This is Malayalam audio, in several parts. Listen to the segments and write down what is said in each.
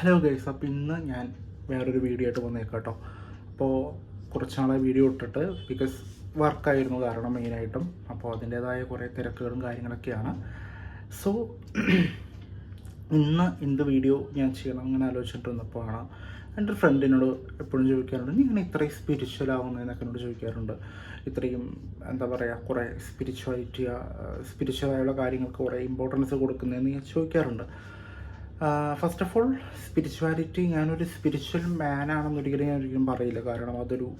ഹലോ ഗൈസ് അപ്പം ഇന്ന് ഞാൻ വേറൊരു വീഡിയോ ആയിട്ട് വന്നേക്കാം കേട്ടോ അപ്പോൾ കുറച്ച് നാളെ വീഡിയോ ഇട്ടിട്ട് ബിക്കോസ് വർക്കായിരുന്നു കാരണം മെയിനായിട്ടും അപ്പോൾ അതിന്റേതായ കുറേ തിരക്കുകളും കാര്യങ്ങളൊക്കെയാണ്. സോ ഇന്ന് എന്ത് വീഡിയോ ഞാൻ ചെയ്യണം അങ്ങനെ ആലോചിച്ചിട്ട് വന്നപ്പോഴാണ് എന്റെ ഫ്രണ്ടിനോട് എപ്പോഴും ചോദിക്കാറുണ്ട് നീ ഇങ്ങനെ ഇത്രയും സ്പിരിച്വൽ ആവുന്നതെന്നൊക്കെ എന്നോട് ചോദിക്കാറുണ്ട്. ഇത്രയും എന്താ പറയുക കുറേ സ്പിരിച്വാലിറ്റി സ്പിരിച്വലായുള്ള കാര്യങ്ങൾക്ക് കുറേ ഇമ്പോർട്ടൻസ് കൊടുക്കുന്നതെന്ന് ഞാൻ ചോദിക്കാറുണ്ട്. ഫസ്റ്റ് ഓഫ് ഓൾ സ്പിരിച്വാലിറ്റി ഞാനൊരു സ്പിരിച്വൽ മാൻ ആണെന്നൊരിക്കലും ഞാൻ ഒരിക്കലും പറയില്ല. കാരണം അതൊരു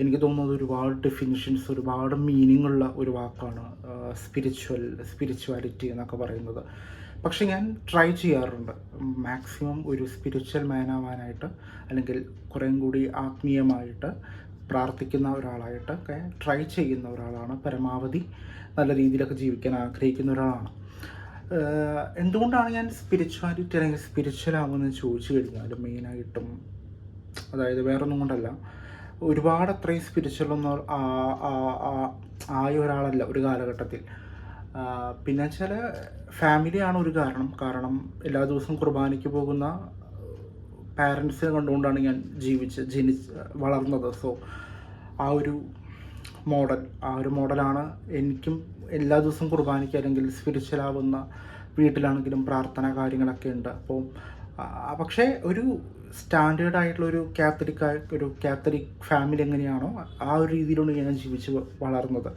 എനിക്ക് തോന്നുന്നത് ഒരുപാട് ഡെഫിനിഷൻസ് ഒരുപാട് മീനിങ് ഉള്ള ഒരു വാക്കാണ് സ്പിരിച്വൽ സ്പിരിച്വാലിറ്റി എന്നൊക്കെ പറയുന്നത്. പക്ഷെ ഞാൻ ട്രൈ ചെയ്യാറുണ്ട്. മാക്സിമം ഒരു സ്പിരിച്വൽ മാൻ ആവാനായിട്ട് അല്ലെങ്കിൽ കുറേം കൂടി ആത്മീയമായിട്ട് പ്രാർത്ഥിക്കുന്ന ഒരാളായിട്ടൊക്കെ ട്രൈ ചെയ്യുന്ന ഒരാളാണ്. പരമാവധി നല്ല രീതിയിലൊക്കെ ജീവിക്കാൻ ആഗ്രഹിക്കുന്ന ഒരാളാണ്. എന്തുകൊണ്ടാണ് ഞാൻ സ്പിരിച്വാലിറ്റി അല്ലെങ്കിൽ സ്പിരിച്വൽ ആവുമെന്ന് ചോദിച്ചു കഴിഞ്ഞാൽ മെയിനായിട്ടും അതായത് വേറൊന്നും കൊണ്ടല്ല ഒരുപാട് അത്രയും സ്പിരിച്വലൊന്നും ആയ ഒരാളല്ല ഒരു കാലഘട്ടത്തിൽ. പിന്നെ വെച്ചാൽ ഫാമിലിയാണ് ഒരു കാരണം. കാരണം എല്ലാ ദിവസവും കുർബാനയ്ക്ക് പോകുന്ന പാരൻസിനെ കണ്ടുകൊണ്ടാണ് ഞാൻ ജീവിച്ച് ജനിച്ച് വളർന്നത്. സോ ആ ഒരു മോഡൽ ആ ഒരു മോഡലാണ് എനിക്കും എല്ലാ ദിവസവും കുർബാനയ്ക്ക് അല്ലെങ്കിൽ സ്പിരിച്വലാവുന്ന വീട്ടിലാണെങ്കിലും പ്രാർത്ഥന കാര്യങ്ങളൊക്കെ ഉണ്ട്. അപ്പോൾ പക്ഷേ ഒരു സ്റ്റാൻഡേർഡ് ആയിട്ടുള്ള ഒരു കാത്തലിക് ഒരു കാത്തലിക് ഫാമിലി എങ്ങനെയാണോ ആ ഒരു രീതിയിലാണ് ഞാൻ ജീവിച്ച് വളർന്നത്.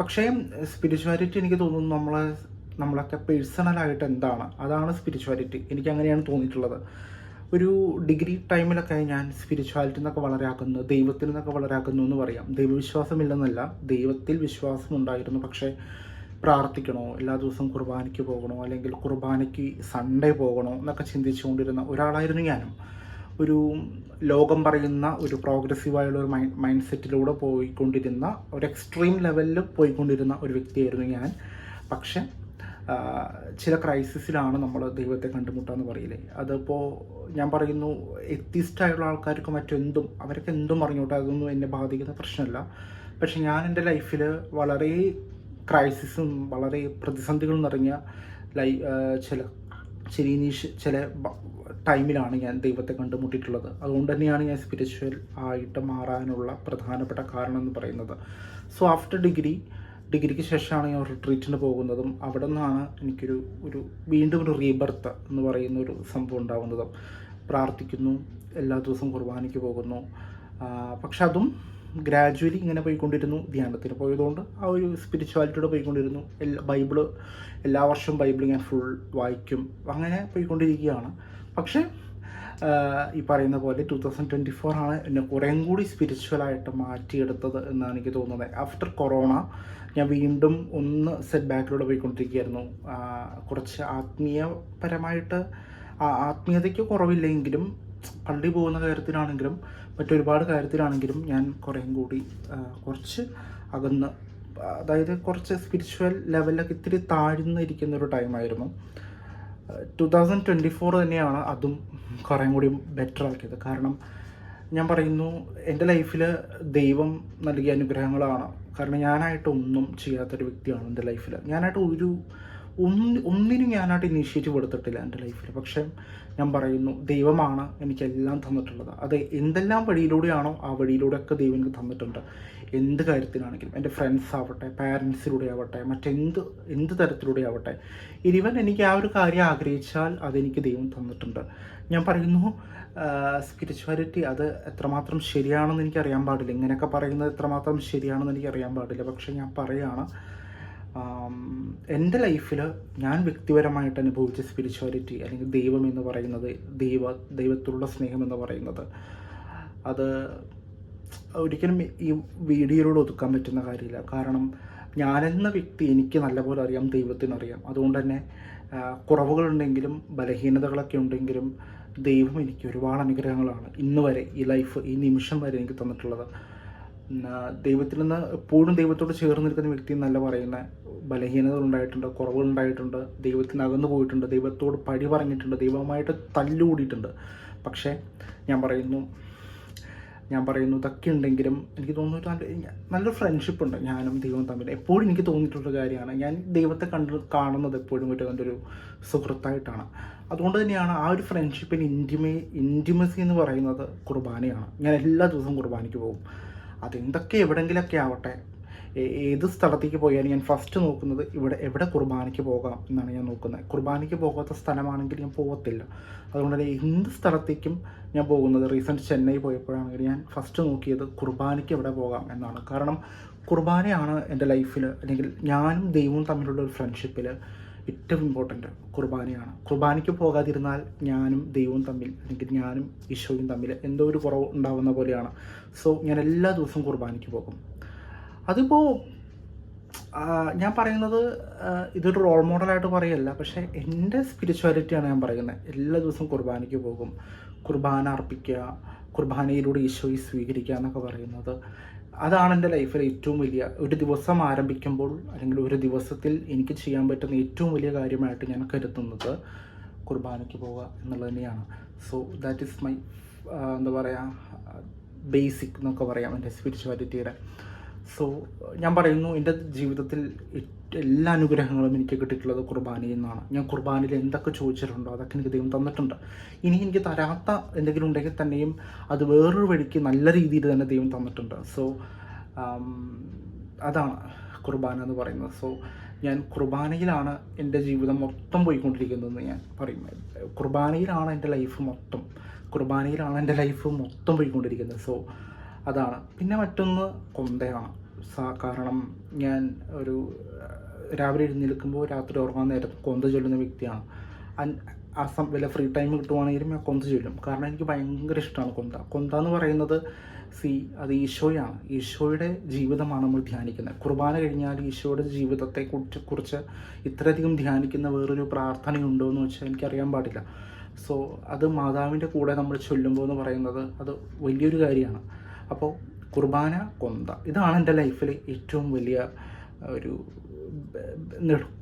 പക്ഷേ സ്പിരിച്വാലിറ്റി എനിക്ക് തോന്നുന്നു നമ്മളെ നമ്മളൊക്കെ പേഴ്സണലായിട്ട് എന്താണ്? അതാണ് സ്പിരിച്വാലിറ്റി. എനിക്ക് അങ്ങനെയാണ് തോന്നിയിട്ടുള്ളത്. ഒരു ഡിഗ്രി ടൈമിലൊക്കെ ഞാൻ സ്പിരിച്വാലിറ്റി എന്നൊക്കെ വളരെ ആക്കുന്നു ദൈവത്തിൽ നിന്നൊക്കെ വളരെ ആക്കുന്നു എന്ന് പറയാം. ദൈവവിശ്വാസമില്ലെന്നല്ല ദൈവത്തിൽ വിശ്വാസം ഉണ്ടായിരുന്നു. പക്ഷേ പ്രാർത്ഥിക്കണോ എല്ലാ ദിവസവും കുർബാനയ്ക്ക് പോകണോ അല്ലെങ്കിൽ കുർബാനയ്ക്ക് സൺഡേ പോകണോ എന്നൊക്കെ ചിന്തിച്ചുകൊണ്ടിരുന്ന ഒരാളായിരുന്നു ഞാനും. ഒരു ലോകം പറയുന്ന ഒരു പ്രോഗ്രസീവായുള്ള ഒരു മൈൻഡ് മൈൻഡ് സെറ്റിലൂടെ പോയിക്കൊണ്ടിരുന്ന ഒരു എക്സ്ട്രീം ലെവലിൽ പോയിക്കൊണ്ടിരുന്ന ഒരു വ്യക്തിയായിരുന്നു ഞാൻ. പക്ഷെ ചില ക്രൈസിസിലാണ് നമ്മൾ ദൈവത്തെ കണ്ടുമുട്ടാന്ന് പറയില്ലേ? അതിപ്പോൾ ഞാൻ പറയുന്നു എത്തിസ്റ്റ് ആയിട്ടുള്ള ആൾക്കാർക്ക് മറ്റെന്തും അവരൊക്കെ എന്തും അറിഞ്ഞോട്ടെ അതൊന്നും എന്നെ ബാധിക്കുന്ന പ്രശ്നമല്ല. പക്ഷെ ഞാൻ എന്റെ ലൈഫിൽ വളരെ ക്രൈസിസും വളരെ പ്രതിസന്ധികളും നിറഞ്ഞ ലൈ ചില ചില ഇനീഷ് ചില ടൈമിലാണ് ഞാൻ ദൈവത്തെ കണ്ടുമുട്ടിയിട്ടുള്ളത്. അതുകൊണ്ട് തന്നെയാണ് ഞാൻ സ്പിരിച്വൽ ആയിട്ട് മാറാനുള്ള പ്രധാനപ്പെട്ട കാരണം എന്ന് പറയുന്നത്. സോ ആഫ്റ്റർ ഡിഗ്രി ഡിഗ്രിക്ക് ശേഷമാണ് ഞാൻ റിട്രീറ്റിന് പോകുന്നതും അവിടെ നിന്നാണ് എനിക്കൊരു ഒരു വീണ്ടും ഒരു റീബർത്ത് എന്ന് പറയുന്ന ഒരു സംഭവം ഉണ്ടാകുന്നതും. പ്രാർത്ഥിക്കുന്നു എല്ലാ ദിവസവും കുർബാനയ്ക്ക് പോകുന്നു. പക്ഷെ അതും ഗ്രാജുവലി ഇങ്ങനെ പോയിക്കൊണ്ടിരുന്നു. ധ്യാനത്തിന് പോയതുകൊണ്ട് ആ ഒരു സ്പിരിച്വാലിറ്റിയോടെ പോയിക്കൊണ്ടിരുന്നു. എല്ലാ ബൈബിൾ എല്ലാ വർഷവും ബൈബിൾ ഞാൻ ഫുൾ വായിക്കും. അങ്ങനെ പോയിക്കൊണ്ടിരിക്കുകയാണ്. പക്ഷേ ഈ പറയുന്ന പോലെ ടു തൗസൻഡ് ട്വന്റി ഫോർ ആണ് എന്നെ കുറേം കൂടി സ്പിരിച്വലായിട്ട് മാറ്റിയെടുത്തത് എന്നാണ് എനിക്ക് തോന്നുന്നത്. ആഫ്റ്റർ കൊറോണ ഞാൻ വീണ്ടും ഒന്ന് സെറ്റ് ബാക്കിലൂടെ പോയിക്കൊണ്ടിരിക്കുകയായിരുന്നു. കുറച്ച് ആത്മീയപരമായിട്ട് ആത്മീയതയ്ക്ക് കുറവില്ലെങ്കിലും പള്ളി പോകുന്ന കാര്യത്തിലാണെങ്കിലും മറ്റൊരുപാട് കാര്യത്തിലാണെങ്കിലും ഞാൻ കുറേം കൂടി കുറച്ച് അകന്ന് അതായത് കുറച്ച് സ്പിരിച്വൽ ലെവലിലൊക്കെ ഇത്തിരി താഴ്ന്നിരിക്കുന്ന ഒരു ടൈമായിരുന്നു ടു തൗസൻഡ് ട്വന്റി ഫോർ തന്നെയാണ് അതും കുറേം കൂടി ബെറ്റർ ആക്കിയത്. കാരണം ഞാൻ പറയുന്നു എന്റെ ലൈഫിൽ ദൈവം നൽകിയ അനുഗ്രഹങ്ങളാണ്. കാരണം ഞാനായിട്ട് ഒന്നും ചെയ്യാത്തൊരു വ്യക്തിയാണ് എന്റെ ലൈഫിൽ ഞാനായിട്ട് ഒരു ഒന്ന് ഒന്നിനും ഞാനായിട്ട് ഇനീഷ്യേറ്റീവ് എടുത്തിട്ടില്ല എന്റെ ലൈഫിൽ പക്ഷേ ഞാൻ പറയുന്നു ദൈവമാണ് എനിക്കെല്ലാം തന്നിട്ടുള്ളത്. അത് എന്തെല്ലാം വഴിയിലൂടെയാണോ ആ വഴിയിലൂടെയൊക്കെ ദൈവം എനിക്ക് തന്നിട്ടുണ്ട്. എന്ത് കാര്യത്തിലാണെങ്കിലും എന്റെ ഫ്രണ്ട്സ് ആവട്ടെ പാരൻസിലൂടെ ആവട്ടെ മറ്റെന്ത് എന്ത് തരത്തിലൂടെ ആവട്ടെ ഇവൻ എനിക്ക് ആ ഒരു കാര്യം ആഗ്രഹിച്ചാൽ അതെനിക്ക് ദൈവം തന്നിട്ടുണ്ട്. ഞാൻ പറയുന്നു സ്പിരിച്വാലിറ്റി അത് എത്രമാത്രം ശരിയാണെന്ന് എനിക്ക് അറിയാൻ പാടില്ല. ഇങ്ങനെയൊക്കെ പറയുന്നത് എത്രമാത്രം ശരിയാണെന്ന് എനിക്ക് അറിയാൻ പാടില്ല. പക്ഷെ ഞാൻ പറയുകയാണ് എന്റെ ലൈഫിൽ ഞാൻ വ്യക്തിപരമായിട്ട് അനുഭവിച്ച സ്പിരിച്വാലിറ്റി അല്ലെങ്കിൽ ദൈവം എന്ന് പറയുന്നത് ദൈവ ദൈവത്തിലുള്ള സ്നേഹം എന്ന് പറയുന്നത്. അത് ഒരിക്കലും ഈ വീഡിയോയിലൂടെ ഒതുക്കാൻ പറ്റുന്ന കാര്യമില്ല. കാരണം ഞാനെന്ന വ്യക്തി എനിക്ക് നല്ലപോലെ അറിയാം ദൈവത്തിനറിയാം അതുകൊണ്ട് തന്നെ കുറവുകളുണ്ടെങ്കിലും ബലഹീനതകളൊക്കെ ഉണ്ടെങ്കിലും ദൈവം എനിക്ക് ഒരുപാട് അനുഗ്രഹങ്ങളാണ് ഇന്ന് വരെ ഈ ലൈഫ് ഈ നിമിഷം വരെ എനിക്ക് തന്നിട്ടുള്ളത്. ദൈവത്തിൽ നിന്ന് എപ്പോഴും ദൈവത്തോട് ചേർന്ന് നിൽക്കുന്ന വ്യക്തി എന്നല്ല പറയുന്ന ബലഹീനതകൾ ഉണ്ടായിട്ടുണ്ട് കുറവുകൾ ഉണ്ടായിട്ടുണ്ട് ദൈവത്തിന് അകന്നു പോയിട്ടുണ്ട് ദൈവത്തോട് പഴി പറഞ്ഞിട്ടുണ്ട് ദൈവമായിട്ട് തല്ലുകൂടിയിട്ടുണ്ട്. പക്ഷേ ഞാൻ പറയുന്നു ഞാൻ പറയുന്നു ഇതൊക്കെ ഉണ്ടെങ്കിലും എനിക്ക് തോന്നുന്നു നല്ല നല്ലൊരു ഫ്രണ്ട്ഷിപ്പ് ഉണ്ട് ഞാനും ദൈവവും തമ്മിൽ. എപ്പോഴും എനിക്ക് തോന്നിയിട്ടുള്ള കാര്യമാണ് ഞാൻ ദൈവത്തെ കണ്ട് കാണുന്നത് എപ്പോഴും ഒരു എന്റെ ഒരു സുഹൃത്തായിട്ടാണ്. അതുകൊണ്ട് തന്നെയാണ് ആ ഒരു ഫ്രണ്ട്ഷിപ്പിന് ഇന്റിമേ ഇന്റിമസി എന്ന് പറയുന്നത് കുർബാനയാണ്. ഞാൻ എല്ലാ ദിവസവും കുർബാനയ്ക്ക് പോകും. അതെന്തൊക്കെ എവിടെങ്കിലൊക്കെ ആവട്ടെ ഏത് സ്ഥലത്തേക്ക് പോയാലും ഞാൻ ഫസ്റ്റ് നോക്കുന്നത് ഇവിടെ എവിടെ കുർബാനയ്ക്ക് പോകാം എന്നാണ് ഞാൻ നോക്കുന്നത്. കുർബാനയ്ക്ക് പോകാത്ത സ്ഥലമാണെങ്കിൽ ഞാൻ പോകത്തില്ല അതുകൊണ്ട് തന്നെ എന്ത് സ്ഥലത്തേക്കും ഞാൻ പോകുന്നത്? റീസെന്റ് ചെന്നൈ പോയപ്പോഴാണെങ്കിൽ ഞാൻ ഫസ്റ്റ് നോക്കിയത് കുർബാനയ്ക്ക് എവിടെ പോകാം എന്നാണ്. കാരണം കുർബാനയാണ് എന്റെ ലൈഫിൽ അല്ലെങ്കിൽ ഞാനും ദൈവവും തമ്മിലുള്ള ഒരു ഫ്രണ്ട്ഷിപ്പിൽ ഏറ്റവും ഇമ്പോർട്ടന്റ് കുർബാനയാണ്. കുർബാനയ്ക്ക് പോകാതിരുന്നാൽ ഞാനും ദൈവവും തമ്മിൽ അല്ലെങ്കിൽ ഞാനും ഈശോയും തമ്മിൽ എന്തോ ഒരു കുറവ് ഉണ്ടാവുന്ന പോലെയാണ്. സോ ഞാൻ എല്ലാ ദിവസവും കുർബാനയ്ക്ക് പോകും. അതിപ്പോൾ ഞാൻ പറയുന്നത് ഇതൊരു റോൾ മോഡലായിട്ട് പറയല്ല പക്ഷേ എന്റെ സ്പിരിച്വാലിറ്റിയാണ് ഞാൻ പറയുന്നത്. എല്ലാ ദിവസവും കുർബാനയ്ക്ക് പോകും. കുർബാന അർപ്പിക്കുക കുർബാനയിലൂടെ ഈശോയെ സ്വീകരിക്കുക എന്നൊക്കെ പറയുന്നത്. അതാണ് എന്റെ ലൈഫിൽ ഏറ്റവും വലിയ ഒരു ദിവസം ആരംഭിക്കുമ്പോൾ അല്ലെങ്കിൽ ഒരു ദിവസത്തിൽ എനിക്ക് ചെയ്യാൻ പറ്റുന്ന ഏറ്റവും വലിയ കാര്യമായിട്ട് ഞാൻ കരുതുന്നത് കുർബാനയ്ക്ക് പോവുക എന്നുള്ളത് തന്നെയാണ്. സോ ദാറ്റ് ഈസ് മൈ എന്താ പറയുക ബേസിക് എന്നൊക്കെ പറയാം എന്റെ സ്പിരിച്വാലിറ്റിയുടെ സോ ഞാൻ പറയുന്നു എന്റെ ജീവിതത്തിൽ എല്ലാ അനുഗ്രഹങ്ങളും എനിക്ക് കിട്ടിയിട്ടുള്ളത് കുർബാനയിൽ നിന്നാണ്. ഞാൻ കുർബാനയിൽ എന്തൊക്കെ ചോദിച്ചിട്ടുണ്ടോ അതൊക്കെ എനിക്ക് ദൈവം തന്നിട്ടുണ്ട്. ഇനി എനിക്ക് തരാത്ത എന്തെങ്കിലും ഉണ്ടെങ്കിൽ തന്നെയും അത് വേറൊരു വഴിക്ക് നല്ല രീതിയിൽ തന്നെ ദൈവം തന്നിട്ടുണ്ട്. സോ അതാണ് കുർബാന എന്ന് പറയുന്നത്. സോ ഞാൻ കുർബാനയിലാണ് എന്റെ ജീവിതം മൊത്തം പോയിക്കൊണ്ടിരിക്കുന്നതെന്ന് ഞാൻ പറയും. കുർബാനയിലാണ് എന്റെ ലൈഫ് മൊത്തം. കുർബാനയിലാണ് എന്റെ ലൈഫ് മൊത്തം പോയിക്കൊണ്ടിരിക്കുന്നത്. സോ അതാണ്. പിന്നെ മറ്റൊന്ന് കൊന്തയാണ്. കാരണം ഞാൻ ഒരു രാവിലെ എഴുന്നേൽക്കുമ്പോൾ രാത്രി ഉറങ്ങാൻ നേരം കൊന്ത ചൊല്ലുന്ന വ്യക്തിയാണ്. ആ സം വല്ല ഫ്രീ ടൈം കിട്ടുവാണെങ്കിലും ഞാൻ കൊന്ത ചൊല്ലും. കാരണം എനിക്ക് ഭയങ്കര ഇഷ്ടമാണ് കൊന്ത. കൊന്ത എന്ന് പറയുന്നത് സി അത് ഈശോയാണ്. ഈശോയുടെ ജീവിതമാണ് നമ്മൾ ധ്യാനിക്കുന്നത്. കുർബാന കഴിഞ്ഞാൽ ഈശോയുടെ ജീവിതത്തെ കുറിച്ച് കുറിച്ച് ഇത്രയധികം ധ്യാനിക്കുന്ന വേറൊരു പ്രാർത്ഥനയുണ്ടോ എന്ന് വെച്ചാൽ എനിക്കറിയാൻ പാടില്ല. സോ അത് മാതാവിന്റെ കൂടെ നമ്മൾ ചൊല്ലുമ്പോൾ എന്ന് പറയുന്നത് അത് വലിയൊരു കാര്യമാണ്. അപ്പോൾ കുർബാന കൊന്ത. ഇതാണ് എന്റെ ലൈഫിൽ ഏറ്റവും വലിയ ഒരു നെടും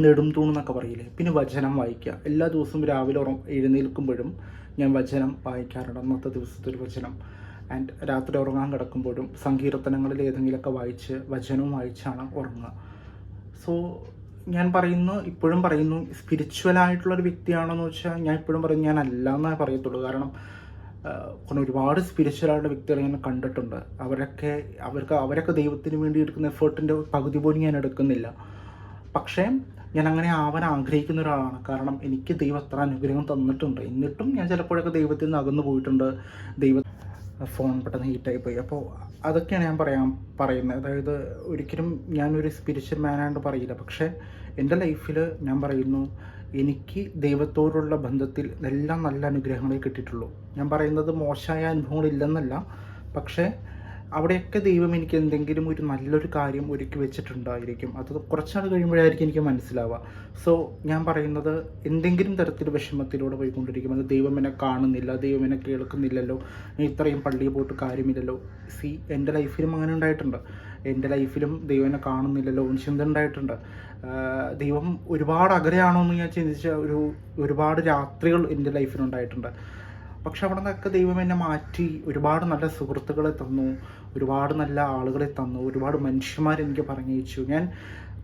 നെടും തൂണെന്നൊക്കെ പറയില്ലേ? പിന്നെ വചനം വായിക്കുക. എല്ലാ ദിവസവും രാവിലെ ഉറ എഴുന്നേൽക്കുമ്പോഴും ഞാൻ വചനം വായിക്കാറുണ്ട്. അന്നത്തെ ദിവസത്തെ ഒരു വചനം. ആൻഡ് രാത്രി ഉറങ്ങാൻ കിടക്കുമ്പോഴും സങ്കീർത്തനങ്ങളിൽ ഏതെങ്കിലുമൊക്കെ വായിച്ച് വചനവും വായിച്ചാണ് ഉറങ്ങുക. സോ ഞാൻ പറയുന്നു ഇപ്പോഴും പറയുന്നു സ്പിരിച്വൽ ആയിട്ടുള്ള ഒരു വ്യക്തിയാണെന്ന് വെച്ചാൽ ഞാൻ ഇപ്പോഴും പറയും ഞാൻ അല്ല എന്നേ പറയത്തുള്ളൂ. കാരണം കാരണം ഒരുപാട് സ്പിരിച്വലായിട്ടുള്ള വ്യക്തികളെ ഞാൻ കണ്ടിട്ടുണ്ട്. അവരൊക്കെ അവർക്ക് അവരൊക്കെ ദൈവത്തിന് വേണ്ടി എടുക്കുന്ന എഫേർട്ടിന്റെ പകുതി പോലും ഞാൻ എടുക്കുന്നില്ല. പക്ഷേ ഞാൻ അങ്ങനെ ആവാൻ ആഗ്രഹിക്കുന്ന ഒരാളാണ്. കാരണം എനിക്ക് ദൈവം അത്ര അനുഗ്രഹം തന്നിട്ടുണ്ട്. എന്നിട്ടും ഞാൻ ചിലപ്പോഴൊക്കെ ദൈവത്തിൽ നിന്ന് അകന്നു പോയിട്ടുണ്ട്. ദൈവ ഫോൺ പെട്ടെന്ന് ഹീറ്റായി പോയി. അപ്പോൾ അതൊക്കെയാണ് ഞാൻ പറയാൻ പറയുന്നത്. അതായത് ഒരിക്കലും ഞാനൊരു സ്പിരിച്വൽ മാനായിട്ട് പറയില്ല. പക്ഷേ എന്റെ ലൈഫിൽ ഞാൻ പറയുന്നു എനിക്ക് ദൈവത്തോടുള്ള ബന്ധത്തിൽ എല്ലാം നല്ല അനുഗ്രഹങ്ങളെ കിട്ടിയിട്ടുള്ളൂ. ഞാൻ പറയുന്നത് മോശമായ അനുഭവങ്ങളില്ലെന്നല്ല. പക്ഷേ അവിടെയൊക്കെ ദൈവം എനിക്ക് എന്തെങ്കിലും ഒരു നല്ലൊരു കാര്യം ഒരുക്കി വെച്ചിട്ടുണ്ടായിരിക്കും. അത് കുറച്ചാൾ കഴിയുമ്പോഴായിരിക്കും എനിക്ക് മനസ്സിലാവുക. സോ ഞാൻ പറയുന്നത് എന്തെങ്കിലും തരത്തിൽ വിഷമത്തിലൂടെ പോയിക്കൊണ്ടിരിക്കുമ്പോൾ ദൈവം എന്നെ കാണുന്നില്ല ദൈവം എന്നെ കേൾക്കുന്നില്ലല്ലോ. ഇത്രയും പള്ളിയിൽ പോയിട്ട് കാര്യമില്ലല്ലോ. സി എന്റെ ലൈഫിലും അങ്ങനെ ഉണ്ടായിട്ടുണ്ട്. എന്റെ ലൈഫിലും ദൈവം എന്നെ കാണുന്നില്ലല്ലോ. എന്ന് ചിന്ത ഉണ്ടായിട്ടുണ്ട്. ദൈവം ഒരുപാട് അകലെയാണോ എന്ന് ഞാൻ ചിന്തിച്ച ഒരു ഒരുപാട് രാത്രികൾ എന്റെ ലൈഫിലുണ്ടായിട്ടുണ്ട്. പക്ഷെ അവിടെ നിന്നൊക്കെ ദൈവം എന്നെ മാറ്റി. ഒരുപാട് നല്ല സുഹൃത്തുക്കളെ തന്നു. ഒരുപാട് നല്ല ആളുകളെ തന്നു. ഒരുപാട് മനുഷ്യന്മാരെ എനിക്ക് പറഞ്ഞയച്ചു. ഞാൻ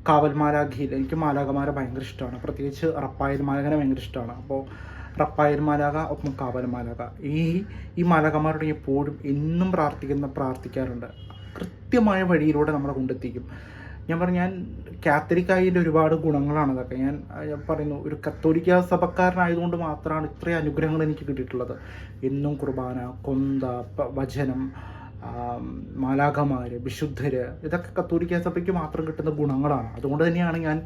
കാവൽ മാലാഖയിൽ എനിക്ക് മാലാഖമാരെ ഭയങ്കര ഇഷ്ടമാണ്. പ്രത്യേകിച്ച് റപ്പായൽ ഭയങ്കര ഇഷ്ടമാണ്. അപ്പോൾ റപ്പായൽ മാലാഖ ഒപ്പം കാവൽ മാലാഖ. ഈ ഈ മാലാഖമാരോട് എപ്പോഴും എന്നും പ്രാർത്ഥിക്കുന്ന പ്രാർത്ഥിക്കാറുണ്ട്. കൃത്യമായ വഴിയിലൂടെ നമ്മളെ കൊണ്ടെത്തിക്കും. ഞാൻ പറഞ്ഞു ഞാൻ കാത്തലിക് ആയതിന്റെ ഒരുപാട് ഗുണങ്ങളാണ് അതൊക്കെ ഞാൻ പറയുന്നു ഒരു കത്തോലിക്ക സഭക്കാരനായതുകൊണ്ട് മാത്രമാണ് ഇത്രയും അനുഗ്രഹങ്ങൾ എനിക്ക് കിട്ടിയിട്ടുള്ളത്. എന്നും കുർബാന കൊന്ത വചനം മാലാഖമാര് വിശുദ്ധര് ഇതൊക്കെ കത്തോലിക്ക സഭയ്ക്ക് മാത്രം കിട്ടുന്ന ഗുണങ്ങളാണ്. അതുകൊണ്ട് തന്നെയാണ് ഞാൻ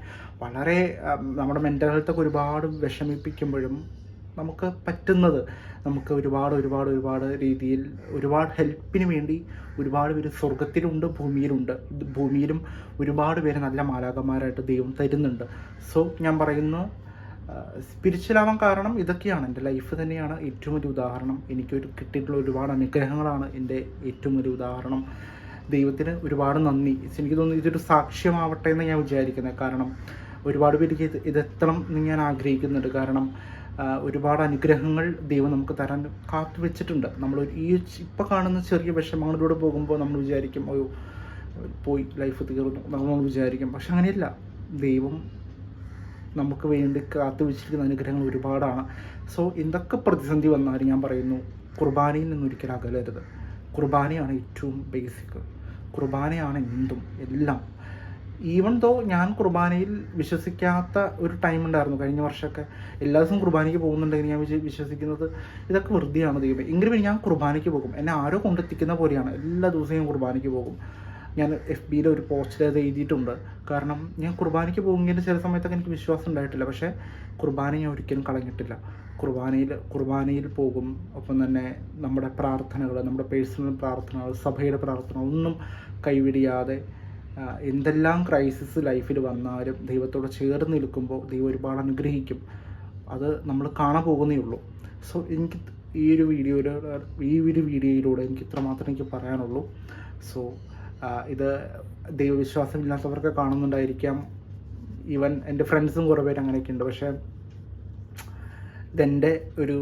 വളരെ നമ്മുടെ മെന്റൽ ഹെൽത്തൊക്കെ ഒരുപാട് വിഷമിപ്പിക്കുമ്പോഴും നമുക്ക് പറ്റുന്നത്. നമുക്ക് ഒരുപാട് ഒരുപാട് ഒരുപാട് രീതിയിൽ ഒരുപാട് ഹെൽപ്പിന് വേണ്ടി ഒരുപാട് പേര് സ്വർഗത്തിലുണ്ട് ഭൂമിയിലുണ്ട്. ഭൂമിയിലും ഒരുപാട് പേര് നല്ല മാലാകന്മാരായിട്ട് ദൈവം തരുന്നുണ്ട്. സോ ഞാൻ പറയുന്നു സ്പിരിച്വലാവാൻ കാരണം ഇതൊക്കെയാണ്. എന്റെ ലൈഫ് തന്നെയാണ് ഏറ്റവും വലിയ ഉദാഹരണം. എനിക്കൊരു കിട്ടിയിട്ടുള്ള ഒരുപാട് അനുഗ്രഹങ്ങളാണ് എന്റെ ഏറ്റവും വലിയ ഉദാഹരണം. ദൈവത്തിന് ഒരുപാട് നന്ദി. എനിക്ക് തോന്നുന്നു ഇതൊരു സാക്ഷ്യമാവട്ടെ എന്ന് ഞാൻ വിചാരിക്കുന്നത് കാരണം ഒരുപാട് പേർക്ക് ഇത് ഇതെത്തണം എന്ന് ഞാൻ ആഗ്രഹിക്കുന്നുണ്ട്. കാരണം ഒരുപാട് അനുഗ്രഹങ്ങൾ ദൈവം നമുക്ക് തരാൻ കാത്തു വെച്ചിട്ടുണ്ട്. നമ്മൾ ഈ ഇപ്പോൾ കാണുന്ന ചെറിയ വിഷമങ്ങളിലൂടെ പോകുമ്പോൾ നമ്മൾ വിചാരിക്കും അയ്യോ പോയി ലൈഫ് തീർന്നു നമ്മൾ വിചാരിക്കും. പക്ഷെ അങ്ങനെയല്ല. ദൈവം നമുക്ക് വേണ്ടി കാത്തു വെച്ചിരിക്കുന്ന അനുഗ്രഹങ്ങൾ ഒരുപാടാണ്. സോ എന്തൊക്കെ പ്രതിസന്ധി വന്നാലും ഞാൻ പറയുന്നു കുർബാനയിൽ നിന്നൊരിക്കലും അകലരുത്. കുർബാനയാണ് ഏറ്റവും ബേസിക് കുർബാനയാണ് എന്തും എല്ലാം. ഈവൺ ദോ ഞാൻ കുർബാനയിൽ വിശ്വസിക്കാത്ത ഒരു ടൈം ഉണ്ടായിരുന്നു കഴിഞ്ഞ വർഷമൊക്കെ. എല്ലാ ദിവസവും കുർബാനയ്ക്ക് പോകുന്നുണ്ടെങ്കിൽ ഞാൻ വിശ്വ- വിശ്വസിക്കുന്നത് ഇതൊക്കെ വെറുതെയാണ് ദൈവം എങ്കിലും ഞാൻ കുർബാനയ്ക്ക് പോകും. എന്നെ ആരോ കൊണ്ടെത്തിക്കുന്ന പോലെയാണ്. എല്ലാ ദിവസവും ഞാൻ കുർബാനയ്ക്ക് പോകും. ഞാൻ എഫ് ബിയിൽ ഒരു പോസ്റ്റിൽ അത് എഴുതിയിട്ടുണ്ട്. കാരണം ഞാൻ കുർബാനയ്ക്ക് പോകുമെങ്കിൽ ചില സമയത്തൊക്കെ എനിക്ക് വിശ്വാസം ഉണ്ടായിട്ടില്ല. പക്ഷേ കുർബാന ഞാൻ ഒരിക്കലും കളഞ്ഞിട്ടില്ല. കുർബാനയിൽ കുർബാനയിൽ പോകും. ഒപ്പം തന്നെ നമ്മുടെ പ്രാർത്ഥനകൾ നമ്മുടെ പേഴ്സണൽ പ്രാർത്ഥനകൾ സഭയുടെ പ്രാർത്ഥന ഒന്നും കൈവിടിയാതെ എന്തെല്ലാം ക്രൈസിസ് ലൈഫിൽ വന്നാലും ദൈവത്തോട് ചേർന്ന് നിൽക്കുമ്പോൾ ദൈവം ഒരുപാട് അനുഗ്രഹിക്കും. അത് നമ്മൾ കാണാൻ പോകുന്നേ ഉള്ളൂ. സോ എനിക്ക് ഈ ഒരു വീഡിയോയിലൂടെ ഈ ഒരു വീഡിയോയിലൂടെ എനിക്ക് ഇത്രമാത്രം എനിക്ക് പറയാനുള്ളൂ. സോ ഇത് ദൈവവിശ്വാസമില്ലാത്തവർക്ക് കാണുന്നുണ്ടായിരിക്കാം. ഈവൻ എന്റെ ഫ്രണ്ട്സും കുറേ പേര് അങ്ങനെയൊക്കെ ഉണ്ട്. പക്ഷേ ഇതെന്റെ ഒരു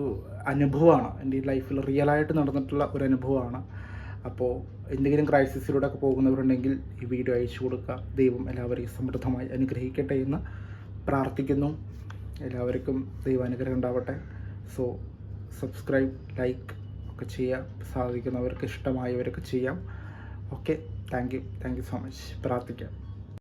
അനുഭവമാണ്. എന്റെ ലൈഫിൽ റിയലായിട്ട് നടന്നിട്ടുള്ള ഒരു അനുഭവമാണ്. അപ്പോൾ എന്തെങ്കിലും ക്രൈസിസിലൂടെ ഒക്കെ പോകുന്നവരുണ്ടെങ്കിൽ ഈ വീഡിയോ അയച്ചു കൊടുക്കുക. ദൈവം എല്ലാവരെയും സമൃദ്ധമായി അനുഗ്രഹിക്കട്ടെ എന്ന് പ്രാർത്ഥിക്കുന്നു. എല്ലാവർക്കും ദൈവാനുഗ്രഹം ഉണ്ടാവട്ടെ. സോ സബ്സ്ക്രൈബ് ലൈക്ക് ഒക്കെ ചെയ്യാം. സാധിക്കുന്നവർക്ക് ഇഷ്ടമായവരൊക്കെ ചെയ്യാം. Okay thank you thank you so much പ്രാർത്ഥിക്കാം.